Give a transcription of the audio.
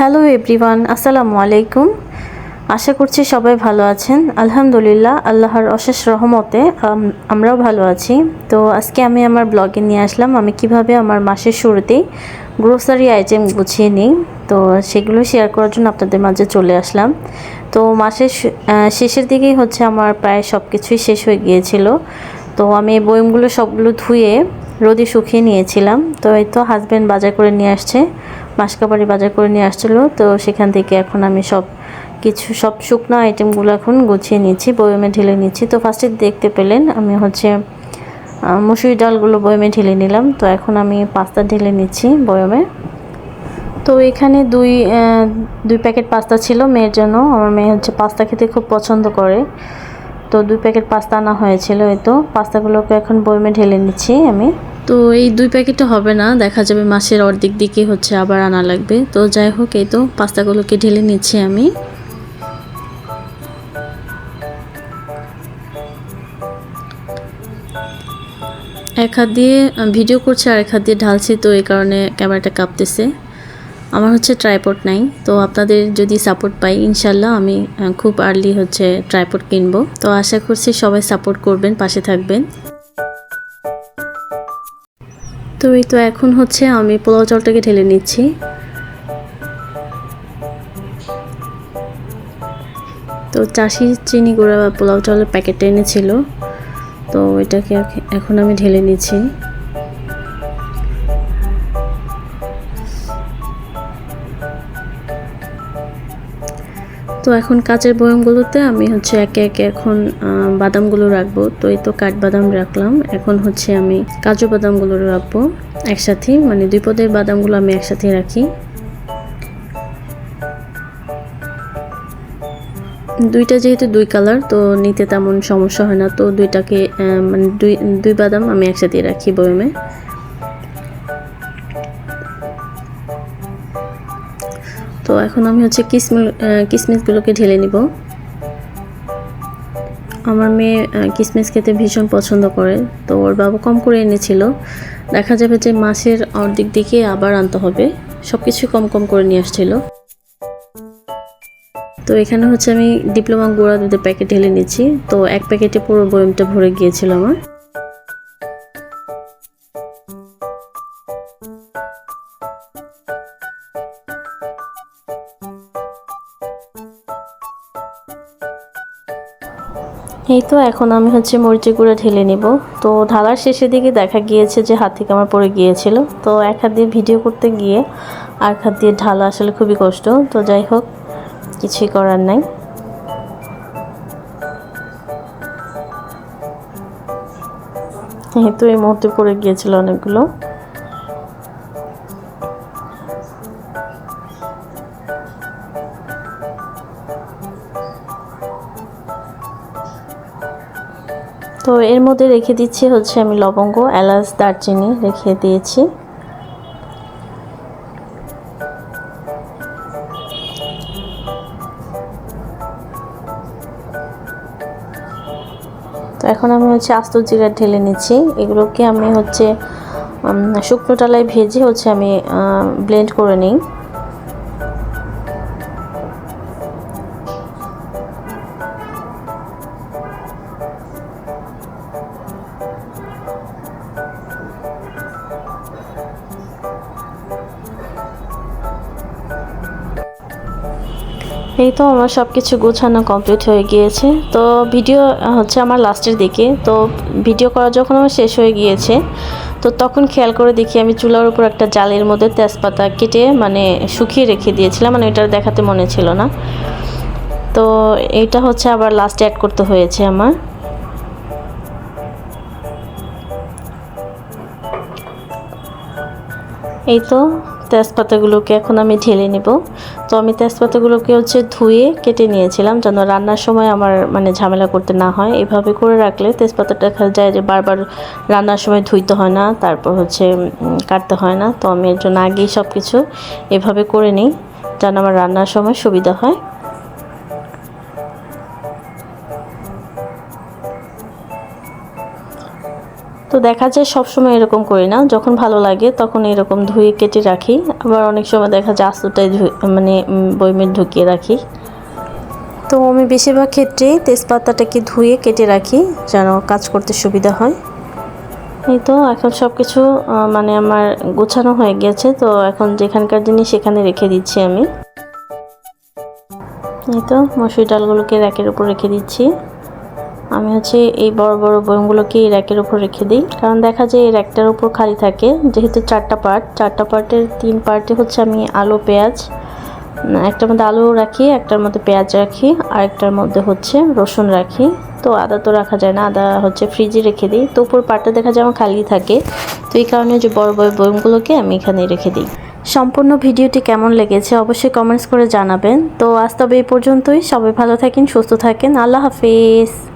Hello everyone, আসসালামু আলাইকুম। আশা করছি সবাই ভালো আছেন। আলহামদুলিল্লাহ, আল্লাহর অশেষ রহমতে আমরাও ভালো আছি। তো আজকে আমি আমার ব্লগে নিয়ে আসলাম, আমি কীভাবে আমার মাসের শুরুতেই গ্রোসারি আইটেম গুছিয়ে নিই। তো সেগুলো শেয়ার করার জন্য আপনাদের মাঝে চলে আসলাম। তো মাসের শেষের দিকেই হচ্ছে আমার প্রায় সব কিছুই শেষ হয়ে গিয়েছিল। তো আমি বয়মগুলো সবগুলো ধুয়ে রোদে শুকিয়ে নিয়েছিলাম। তো এই তো হাজব্যান্ড বাজার করে নিয়ে আসছে। মাসকাবাড়ি বাজার করে নিয়ে আসছিল। তো সেখান থেকে এখন আমি সব কিছু, সব শুকনো আইটেমগুলো এখন গুছিয়ে নিচ্ছি, বয়মে ঢেলে নিচ্ছি। তো ফার্স্টে দেখতে পেলেন, আমি হচ্ছে মসুরি ডালগুলো বয়মে ঢেলে নিলাম। তো এখন আমি পাস্তা ঢেলে নিচ্ছি বয়মে। তো এখানে দুই দুই প্যাকেট পাস্তা ছিল মেয়ের জন্য। আমার মেয়ে হচ্ছে পাস্তা খেতে খুব পছন্দ করে। তো দুই প্যাকেট পাস্তা আনা হয়েছিল এই তো। পাস্তাগুলোকে এখন বয়মে ঢেলে নিচ্ছি আমি। তো এই দুই প্যাকেটে হবে না, দেখা যাবে মাসের অর্ধেক দিকে হচ্ছে আবার আনা লাগবে। তো যাই হোক, এই তো পাস্তাগুলোকে ঢেলে নিচ্ছি আমি। এক হাত দিয়ে ভিডিও করছে আর এক হাত দিয়ে ঢালছি, তো এই কারণে ক্যামেরাটা কাঁপতেছে। আমার হচ্ছে ট্রাইপড নাই, তো আপনাদের যদি সাপোর্ট পাই, ইনশাল্লাহ আমি খুব আর্লি হচ্ছে ট্রাইপড কিনবো। তো আশা করছি সবাই সাপোর্ট করবেন, পাশে থাকবেন। তো এই তো এখন হচ্ছে আমি পোলাও চালটাকে ঢেলে নিচ্ছি। তো চাষি চিনি গুঁড়া বা পোলাও চালের প্যাকেটটা এনেছিল। তো এটাকে এখ- এখন আমি ঢেলে নিচ্ছি। তো এখন কাচের বয়মগুলোতে আমি হচ্ছে একে একে এখন বাদামগুলো রাখব। তো এই তো কাঠবাদাম রাখলাম। এখন হচ্ছে আমি কাজু বাদামগুলো রাখব একসাথে। মানে দুই পদের বাদামগুলো আমি একসাথে রাখি। দুইটা যেহেতু দুই কালার, তো নিতে তেমন সমস্যা হয় না। তো দুইটাকে মানে দুই দুই বাদাম আমি একসাথে রাখি বয়মে। তো এখন আমি হচ্ছে কিসমিস কিসমিসগুলোকে ঢেলে নিব। আমার মেয়ে কিসমিস খেতে ভীষণ পছন্দ করে, তো ওর বাবা কম করে এনেছিল। দেখা যাবে যে মাসের অর্ধেক দিকে আবার আনতে হবে সব কিছু কম কম করে নিয়ে আসছিল। তো এখানে হচ্ছে আমি ডিপ্লোমা গুঁড়া দুধের প্যাকেট ঢেলে নিচ্ছি, তো এক প্যাকেটে পুরো বয়মটা ভরে গিয়েছিল আমার। এই তো, এখন আমি হচ্ছে মরিচের গুঁড়া ঢেলে নিব। তো ঢালার শেষের দিকে দেখা গিয়েছে যে হাত থেকে আমার পড়ে গিয়েছিল। তো এক হাত দিয়ে ভিডিও করতে গিয়ে আর হাত দিয়ে ঢালা আসলে খুবই কষ্ট। তো যাই হোক, কিছুই করার নাই। এই তো এই মুহূর্তে পড়ে গিয়েছিল অনেকগুলো। তো এর মধ্যে রেখে দিচ্ছি হচ্ছে আমি লবঙ্গ, এলাচ, দারচিনি রেখে দিয়েছি। তো এখন আমি হচ্ছে আস্ত জিরা ঢেলে নিচ্ছি। এগুলোকে আমি হচ্ছে শুকনো টালায় ভেজে হচ্ছে আমি ব্লেন্ড করে নিই। এই তো আমার সব কিছু গোছানো কমপ্লিট হয়ে গিয়েছে। তো ভিডিও হচ্ছে আমার লাস্টের দিকে। তো ভিডিও করা যখন আমার শেষ হয়ে গিয়েছে, তো তখন খেয়াল করে দেখি আমি চুলার উপর একটা জালের মধ্যে তেজপাতা কেটে মানে শুকিয়ে রেখে দিয়েছিলাম। মানে এটা দেখাতে মনে ছিল না। তো এইটা হচ্ছে আবার লাস্টে অ্যাড করতে হয়েছে আমার। এই তো তেজপাতাগুলোকে এখন আমি ঢেলে নিব। তো আমি তেজপাতাগুলোকে হচ্ছে ধুয়ে কেটে নিয়েছিলাম যেন রান্নার সময় আমার মানে ঝামেলা করতে না হয়। এভাবে করে রাখলে তেজপাতাটা দেখা যায় যে বারবার রান্নার সময় ধুইতে হয় না, তারপর হচ্ছে কাটতে হয় না। তো আমি এর জন্য আগেই সব কিছু এভাবে করে নিই যেন আমার রান্নার সময় সুবিধা হয়। তো দেখা যায় সবসময় এরকম করি না। যখন ভালো লাগে তখন এরকম ধুয়ে কেটে রাখি। আবার অনেক সময় দেখা যায় আস্তুটাই মানে বয়মে ঢুকিয়ে রাখি। তো আমি বেশিরভাগ ক্ষেত্রেই তেজপাতাটাকে ধুয়ে কেটে রাখি, যেন কাজ করতে সুবিধা হয়। এই তো, এখন সব কিছু মানে আমার গোছানো হয়ে গেছে। তো এখন যেখানকার জিনিস সেখানে রেখে দিচ্ছি আমি। এই তো, মসুর ডালগুলোকে র্যাকের উপর রেখে দিচ্ছি। আমি হচ্ছে এই বড় বড় বয়মগুলোকে এই র্যাকের উপর রেখে দিই। কারণ দেখা যায় এই র্যাকটার উপর খালি থাকে, যেহেতু চারটা পার্ট চারটা পার্টের তিন পার্টে হচ্ছে আমি আলু, পেঁয়াজ, একটার মধ্যে আলু রাখি, একটার মধ্যে পেঁয়াজ রাখি আর একটার মধ্যে হচ্ছে রসুন রাখি। তো আদা তো রাখা যায় না, আদা হচ্ছে ফ্রিজে রেখে দিই। তো উপর পার্টটা দেখা যায় আমার খালি থাকে। তো এই কারণে যে বড় বড় বয়মগুলোকে আমি এখানে রেখে দিই। সম্পূর্ণ ভিডিওটি কেমন লেগেছে অবশ্যই কমেন্টস করে জানাবেন। তো আজ তবে এই পর্যন্তই। সবাই ভালো থাকেন, সুস্থ থাকেন। আল্লাহ হাফিজ।